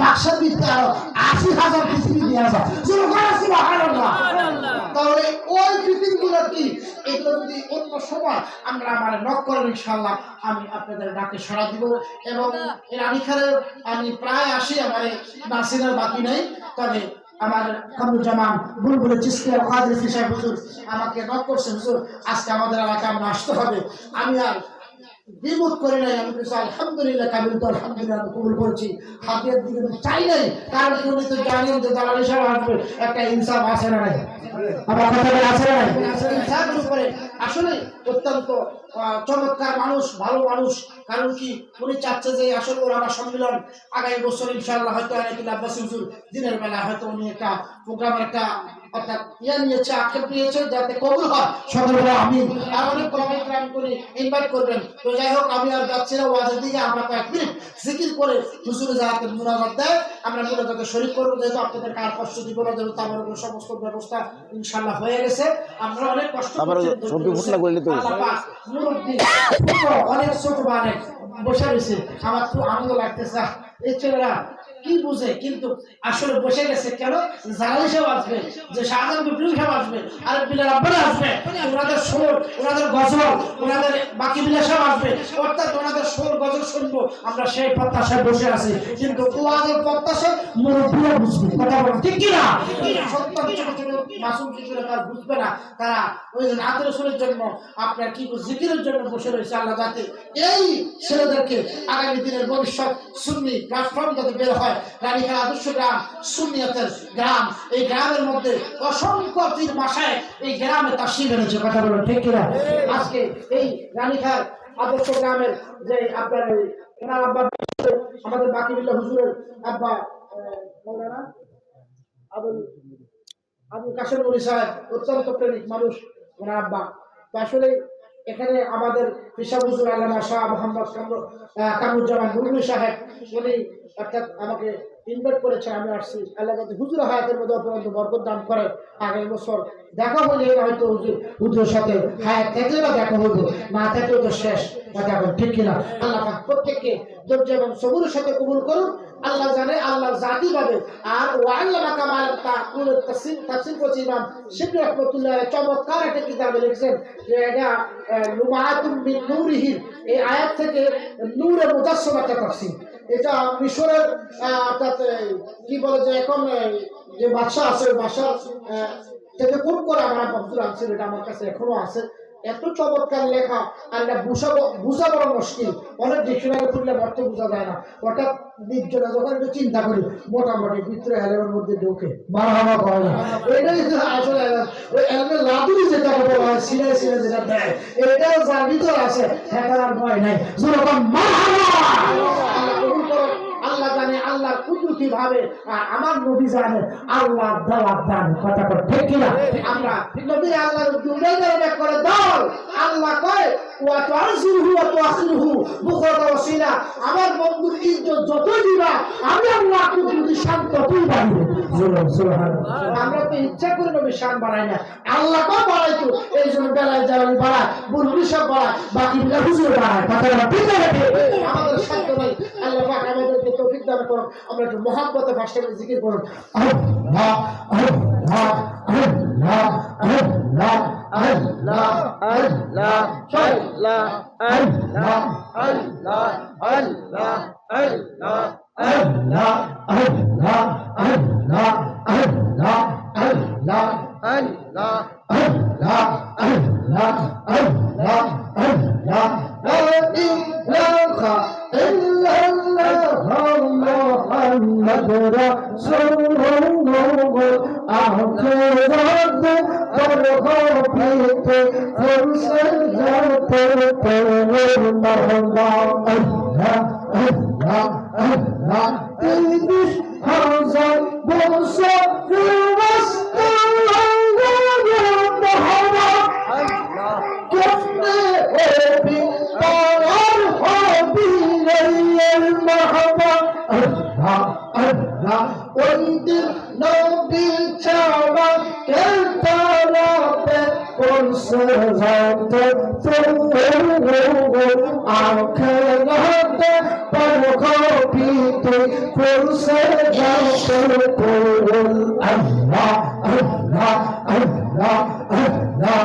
বাক্সের ভিতরে আরও আশি হাজার পৃথিবী আসা। শুরু করেছি তাহলে ওই পৃথিবীগুলো কি? এগুলো যদি অন্য সময় আমরা আমার নক করেন ইনশাল্লাহ আমি আপনাদের ডাকে সাড়া দিব। এবং এর আমি প্রায় আসি আমার এই নাসিরের বাকি নেই। তবে আমার কামরুজ্জামান বুলবুলের চিস্কিয়া কাদের ফিসাই হুজুর আমাকে নক করছে হুজুর আজকে আমাদের এলাকায় আমরা আসতে হবে। আমি আর বিমুখ করে নাই। আমি কিছু আলহামদুলিল্লাহ কাবিল তো আলহামদুলিল্লাহ আমি কবুল করছি। হাতের দিকে চাই নাই। কারণ তুমি তো জানেন যে দালালি সাহেব আসবে। একটা ইনসাফ আসে না নাই? আমার কথা বলে না নাই। ইনসাফের উপরে আসলে অত্যন্ত চমৎকার মানুষ ভালো মানুষ। কারণ কি? উনি চাচ্ছে যে আসলে ওর আমার সম্মেলন আগামী বছর ইনশাআল্লাহ হয়তো অনেক আব্বাস হুজুর? দিনের বেলা হয়তো উনি একটা প্রোগ্রামের একটা অর্থাৎ ইয়ে নিয়েছে আক্ষেপ নিয়েছে যাতে কবুল হয়। সকলে আমি আর অনেক কমেন্ট আমি করে ইনভাইট করবেন। তো যাই হোক আমি আর যাচ্ছি না ওয়াজের দিকে আমরা কয়েক মিনিট জিকির করে হুজুরে যাতে মুনাজাত দেয় আমরা মুনাজাতে শরীর করব। যেহেতু আপনাদের কার কষ্ট দিব না যেহেতু আমার সমস্ত ব্যবস্থা ইনশাল্লাহ হয়ে গেছে। আমরা অনেক কষ্ট দুর্ঘটনা করলে তো। অনেক ছোট বানে বসে রয়েছে। আমার খুব আনন্দ লাগতেছে। এই ছেলেরা কি বুঝে? কিন্তু আসলে বসে গেছে কেন? জালাল হিসাবে আসবে যে শাহজাহান বিপ্লবী হিসাবে আসবে আর বিলাল আব্বারা আসবে ওনাদের সোর ওনাদের গজল, ওনাদের বাকি বিলাসেও আসবে অর্থাৎ ওনাদের সোর গজল শুনব, আমরা সেই প্রত্যাশায় বসে আছি। কিন্তু ওনাদের প্রত্যাশা মুরব্বীরা বুঝবে, কথা বলো ঠিক কিনা? সত্য ছোট মাসুম শিশুরা তারা বুঝবে না। তারা ওই যে নাতের রসুলের জন্য আপনার কি জিকিরের জন্য বসে রয়েছে আল্লাহ যাতে এই ছেলেদেরকে আগামী দিনের ভবিষ্যৎ সুন্নি প্ল্যাটফর্ম যাতে বের হয় রানীখার আদর্শ গ্রাম, সুন্নিয়তের গ্রাম। এই গ্রামের মধ্যে অসংখ্য তীর মাসায় এই গ্রামে শিব এনেছে, কথা বলো ঠিক কিনা? আজকে এই রানীখার আদর্শ গ্রামের যে আপনার ওনার আব্বা আমাদের বাকি বিল্লা হুজুরের আব্বা মৌলানা আবুল আবুল কাশেম সাহেব, অত্যন্ত প্রেমিক মানুষ, ওনার আব্বা। তো আসলে এখানে আমাদের পেশাবুজুর আলমা শাহ মোহাম্মদ কামরুজ্জামান মুরমি সাহেব, উনি অর্থাৎ আমাকে ইনভাইট করেছে আমি আসছি। আল্লাহ যাতে হুজুর হায়াতের মধ্যে অপরন্ত বরকত দান করে আগামী বছর। দেখা হলে হয়তো হুজুর হুজুরের সাথে হায়াত থাকলে দেখা হইব, না থাকলে তো শেষ। কথা ঠিক কিনা? আল্লাহ প্রত্যেককে ধৈর্য এবং সবুরের সাথে কবুল করুন। আল্লাহ জানে আল্লাহ জাতি পাবে আর ইমাম শিবলি রহমাতুল্লাহ চমৎকার একটা কিতাবে লিখছেন যে এটা এই আয়াত থেকে নূরে মুজাসসাম একটা এটা মিশরের অর্থাৎ কি বলে যে এখন যে বাদশা আছে আহ, থেকে কোন করে আমার বন্ধুরা এটা আমার কাছে এখনও আছে। এত চমৎকার লেখা আর এটা বুঝা বুঝা বড় মুশকিল। অনেক ডিকশনারি খুললে অর্থ বোঝা যায় না। হঠাৎ নির্জনা যখন একটু চিন্তা করি মোটামুটি ভিতরে হেলের মধ্যে ঢোকে। মারা হামা করে না এটাই আসলে ওই এলমে লাদুরি বলা হয় যেটা দেয় এটাও যার ভিতরে আছে হ্যাঁ আর ভয় নাই। যেরকম আল্লাহ কবুল করো আল্লাহ জানে আল্লাহ কুদরতি ভাবে আমার নবী জানে আল্লাহ দেওয়ার দান। কথা কর ঠিক কিনা? আমরা নবী আল্লাহর ব্যাক করে দাও। আল্লাহ কয় ওয়া ওয়া তুআখিরহু বুখরা ওয়াসিলা। আমার বন্ধুর ইজ্জত যতই দিবা আমি আল্লাহ কুদরতি শান ততই সুবহানাল্লাহ। আমরা তো ইচ্ছা করে নবী শান বাড়াই না। আল্লাহ কো বাড়াইতো এই জন্য বেলায় জ্বালানি বাড়ায় বুলবুলি সব বাড়ায় বাকি বিলা হুজুর বাড়ায়। কথা বলা ঠিক না আমাদের সাধ্য নাই। আল্লাহ পাক জিকির দান করুন আমরা একটু মহাব্বতে ভাষা করে জিকির করুন Allah, Allah, Allah, Allah, Mohammad রসুল্লাহ আহমদ পরহো পিতে ফুলসজাত পরহো মহলা আল্লাহ আল্লাহ আল্লাহ তিরিশ হাজার বছর মহব্বত আল্লাহ আল্লাহ ওই দিন নবী ছাড়া কেউ তারাতে কোন সহাত আখেরাতে পরখিতে কোন সহাত কোন আল্লাহ আল্লাহ আল্লাহ আল্লাহ